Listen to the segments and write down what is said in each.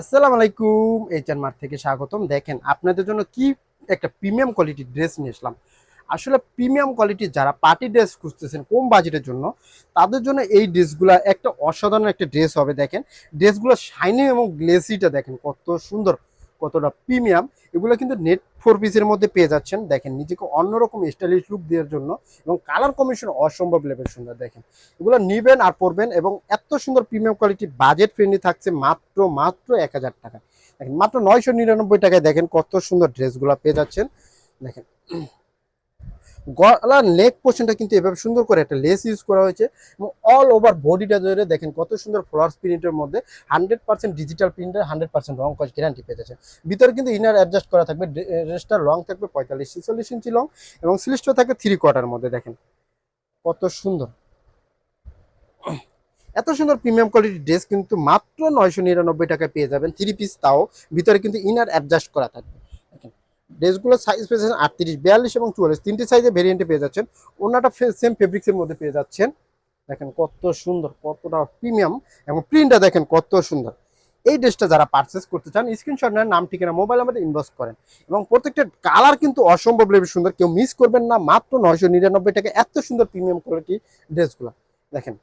আসসালামু আলাইকুম HN mart থেকে স্বাগতম। দেখেন, আপনাদের জন্য কি একটা প্রিমিয়াম কোয়ালিটির ড্রেস নিয়ে আসলাম। আসলে প্রিমিয়াম কোয়ালিটির যারা পার্টি ড্রেস খুঁজতেছেন কম বাজেটের জন্য, তাদের জন্য এই ড্রেসগুলো একটা অসাধারণ একটা ড্রেস হবে। দেখেন ড্রেসগুলো শাইনিং এবং গ্লেসিটা দেখেন, কত সুন্দর। কতটা প্রিমিয়াম এগুলো কিন্তু নেট ফোর পিসের মধ্যে পেয়ে যাচ্ছেন। দেখেন, নিজেকে অন্যরকম স্টাইলিশ লুক দেওয়ার জন্য এবং কালার কমিশন অসম্ভব লেভেল সুন্দর, দেখেন। এগুলো নিবেন আর পরবেন এবং এত সুন্দর প্রিমিয়াম কোয়ালিটি বাজেট ফ্রেন্ডলি থাকছে মাত্র মাত্র এক হাজার টাকা দেখেন, মাত্র নয়শো নিরানব্বই টাকায় দেখেন কত সুন্দর ড্রেসগুলো পেয়ে যাচ্ছেন। দেখেন গলার নেক পোর্শনটা কিন্তু এভাবে সুন্দর করে একটা লেস ইউজ করা হয়েছে এবং অল ওভার বডিটা ধরে দেখেন কত সুন্দর ফ্লাওয়ার্স প্রিন্টের মধ্যে হান্ড্রেড পার্সেন্ট ডিজিটাল প্রিন্টের হান্ড্রেড পার্সেন্ট রং কস গ্যারান্টি পেয়ে যাচ্ছেন। ভিতরে কিন্তু ইনার অ্যাডজাস্ট করা থাকবে ড্রেসটার লং থাকবে পঁয়তাল্লিশ ছিচল্লিশ ইঞ্চি লং এবং স্লিস্টটা থাকবে থ্রি কোয়ার্টার মধ্যে দেখেন। কত সুন্দর। এত সুন্দর প্রিমিয়াম কোয়ালিটির ড্রেস কিন্তু মাত্র নয়শো নিরানব্বই টাকায় পেয়ে যাবেন থ্রি পিস তাও ভিতরে কিন্তু ইনার অ্যাডজাস্ট করা থাকবে। দেখেন ড্রেসগুলোর সাইজ পেয়েছেন আটত্রিশ, বিয়াল্লিশ এবং চুয়াল্লিশ। তিনটি সাইজে ভেরিয়েন্টে পেয়ে যাচ্ছেন। ওনাটা সেম ফেব্রিক্সের মধ্যে পেয়ে যাচ্ছেন। দেখেন কত সুন্দর, কতটা প্রিমিয়াম এবং প্রিন্টটা দেখেন কত সুন্দর। এই ড্রেসটা যারা পারচেস করতে চান স্ক্রিনশট নেন, নাম, ঠিকানা মোবাইল আমাদের ইনভেস্ট করেন। এবং প্রত্যেকটা কালার কিন্তু অসম্ভব লেভেল সুন্দর, কেউ মিস করবেন না, মাত্র নয়শো নিরানব্বই টাকা। এত সুন্দর প্রিমিয়াম কোয়ালিটি ড্রেসগুলো। দেখেন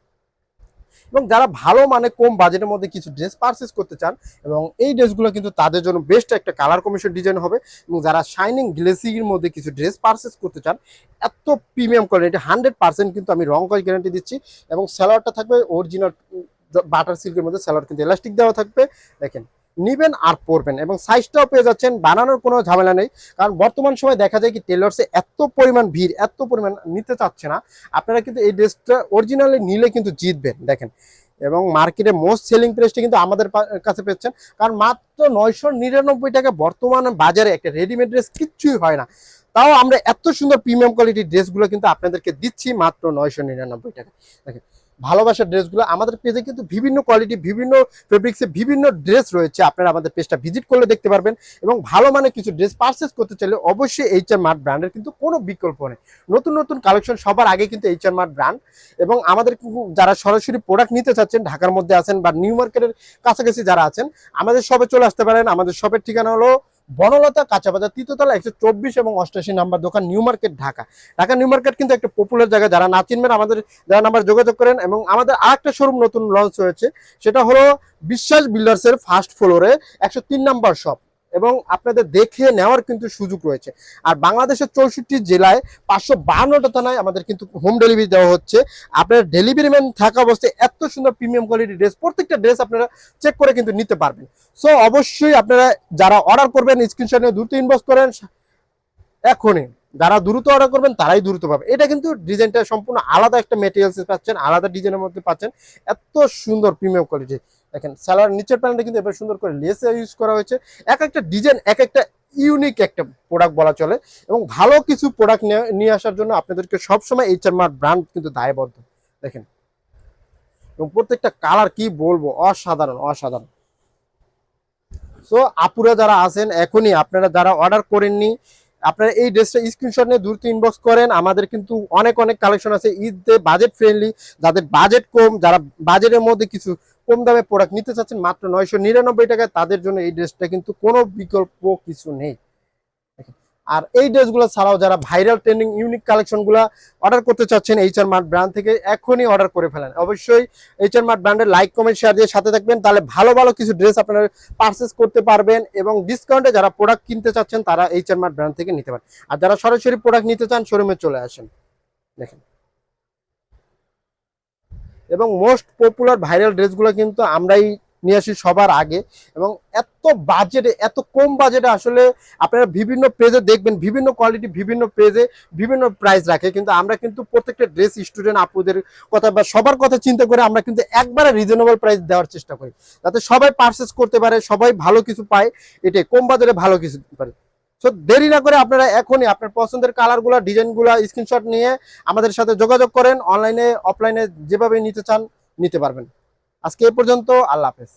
এবং যারা ভালো মানে কম বাজেটের মধ্যে কিছু ড্রেস পারচেস করতে চান, এবং এই ড্রেসগুলো কিন্তু তাদের জন্য বেস্ট একটা কালার কমিশন ডিজাইন হবে, এবং যারা শাইনিং গ্লেসির মধ্যে কিছু ড্রেস পারচেস করতে চান, এত প্রিমিয়াম কোয়ালিটি হান্ড্রেড পার্সেন্ট কিন্তু আমি রং কস গ্যারান্টি দিচ্ছি, এবং স্যালোয়ারটা থাকবে অরিজিনাল বাটার সিল্কের মধ্যে স্যালোয়ার কিন্তু এলাস্টিক দেওয়া থাকবে। দেখেন নিবেন আর পরবেন এবং সাইজটাও পেয়ে যাচ্ছেন, বানানোর কোনো ঝামেলা নেই। কারণ বর্তমান সময় দেখা যায় কি টেলার্সে এত পরিমাণ ভিড়, এত পরিমাণ নিতে চাচ্ছে না। আপনারা কিন্তু এই ড্রেসটা অরিজিনালি নিলে কিন্তু জিতবেন, দেখেন। এবং মার্কেটে মোস্ট সেলিং প্রাইসটা কিন্তু আমাদের কাছে পেয়েছেন। কারণ মাত্র নয়শো নিরানব্বই টাকা বর্তমান বাজারে একটা রেডিমেড ড্রেস কিচ্ছুই হয় না। তাও আমরা এত সুন্দর প্রিমিয়াম কোয়ালিটির ড্রেসগুলো কিন্তু আপনাদেরকে দিচ্ছি মাত্র নয়শো নিরানব্বই টাকা দেখেন ভালোবাসার ড্রেসগুলো আমাদের পেজে কিন্তু বিভিন্ন কোয়ালিটি বিভিন্ন ফেব্রিক্সে বিভিন্ন ড্রেস রয়েছে। আপনারা আমাদের পেজটা ভিজিট করলে দেখতে পারবেন এবং ভালো মানে কিছু ড্রেস পারচেস করতে চাইলে অবশ্যই এইচ আর মার্ট ব্র্যান্ডের কিন্তু কোনো বিকল্প নেই। নতুন নতুন কালেকশন সবার আগে কিন্তু এইচ আর মার্ট ব্র্যান্ড এবং আমাদের যারা সরাসরি প্রোডাক্ট নিতে চাচ্ছেন, ঢাকার মধ্যে আছেন বা নিউ মার্কেটের কাছাকাছি যারা আছেন, আমাদের শপে চলে আসতে পারেন। আমাদের শপের ঠিকানা হলো বনলতা কাঁচা বাজার তৃতীয়তলা একশো চব্বিশ এবং অষ্টাশি নাম্বার দোকান new market Dhaka. Dhaka new market কিন্তু একটা পপুলার জায়গা, যারা না চিনবেন আমাদের, যারা নাম্বার যোগাযোগ করেন এবং আমাদের আরেকটা শোরুম নতুন লঞ্চ হয়েছে, সেটা হলো বিশ্বাস বিল্ডার্সের ফার্স্ট ফ্লোরে একশো তিন নাম্বার শপ এবং আপনাদের দেখে নেওয়ার কিন্তু সুযোগ রয়েছে। আর বাংলাদেশের চৌষট্টি জেলায় পাঁচশো বাহান্নটা থানায় আমাদের কিন্তু হোম ডেলিভারি দেওয়া হচ্ছে। আপনার ডেলিভারি ম্যান থাকা অবস্থায় এত সুন্দর প্রিমিয়াম কোয়ালিটি ড্রেস প্রত্যেকটা ড্রেস আপনারা চেক করে কিন্তু নিতে পারবেন। সো অবশ্যই আপনারা যারা অর্ডার করবেন স্ক্রিনশট নিয়ে দ্রুত ইনবক্স করেন। এখনই যারা দ্রুত অর্ডার করবেন, তারাই দ্রুত পাবে। এটা কিন্তু ডিজাইনটা সম্পূর্ণ আলাদা একটা মেটেরিয়ালস পাচ্ছেন, আলাদা ডিজাইনের মধ্যে পাচ্ছেন। এত সুন্দর প্রিমিয়াম কোয়ালিটি দেখেন সালোয়ার নিচের প্যান্টটা কিন্তু এবার সুন্দর করে লেস ইউজ করা হয়েছে। এক একটা ডিজাইন এক একটা ইউনিক একটা প্রোডাক্ট বলা চলে এবং ভালো কিছু প্রোডাক্ট নিয়ে আসার জন্য আপনাদেরকে সবসময় এইচ আর মার্ট ব্র্যান্ড কিন্তু দায়বদ্ধ। দেখেন, এবং প্রত্যেকটা কালার কি বলব? অসাধারণ অসাধারণ। সো আপুরা যারা আছেন, এখনই আপনারা যারা অর্ডার করেননি আপনারা এই ড্রেসটা স্ক্রিনশট নিয়ে দ্রুত ইনবক্স করেন আমাদের কিন্তু অনেক অনেক কালেকশন আছে ঈদে বাজেট ফ্রেন্ডলি যাদের বাজেট কম, যারা বাজেটের মধ্যে কিছু কম দামে প্রোডাক্ট নিতে চাচ্ছেন, মাত্র নয়শো নিরানব্বই টাকায় তাদের জন্য এই ড্রেসটা কিন্তু কোনো বিকল্প কিছু নেই। আর এই ড্রেসগুলো ছাড়াও যারা ভাইরাল ট্রেন্ডিং ইউনিক কালেকশনগুলো অর্ডার করতে চাচ্ছেন এইচ আর মার্ট ব্র্যান্ড থেকে এখনই অর্ডার করে ফেলেন। অবশ্যই এইচ আর মার্ট ব্র্যান্ডের লাইক কমেন্ট শেয়ার দিয়ে সাথে থাকবেন। তাহলে ভালো ভালো কিছু ড্রেস আপনারা পারচেস করতে পারবেন এবং ডিসকাউন্টে যারা প্রোডাক্ট কিনতে চাচ্ছেন, তারা এইচ আর মার্ট ব্র্যান্ড থেকে নিতে পারেন। আর যারা সরাসরি প্রোডাক্ট নিতে চান শোরুমে চলে আসেন। দেখেন। এবং মোস্ট পপুলার ভাইরাল ড্রেসগুলো কিন্তু আমরাই নিয়ে আসি সবার আগে এবং এত বাজেটে, এত কম বাজেটে আসলে আপনারা বিভিন্ন পেজে দেখবেন, বিভিন্ন কোয়ালিটি বিভিন্ন পেজে বিভিন্ন প্রাইস রাখে। কিন্তু আমরা কিন্তু প্রত্যেকটা ড্রেস স্টুডেন্ট আপুদের কথা বা সবার কথা চিন্তা করে আমরা কিন্তু একবারে রিজনেবল প্রাইস দেওয়ার চেষ্টা করি। যাতে সবাই পারচেস করতে পারে, সবাই ভালো কিছু পায়, এটাই, কম বাজারে ভালো কিছু পারে। সো দেরি না করে আপনারা এখনই আপনার পছন্দের কালারগুলো ডিজাইনগুলো স্ক্রিনশট নিয়ে আমাদের সাথে যোগাযোগ করেন। অনলাইনে অফলাইনে যেভাবে নিতে চান, নিতে পারবেন। আজকে এ পর্যন্ত আল্লাহ হাফেজ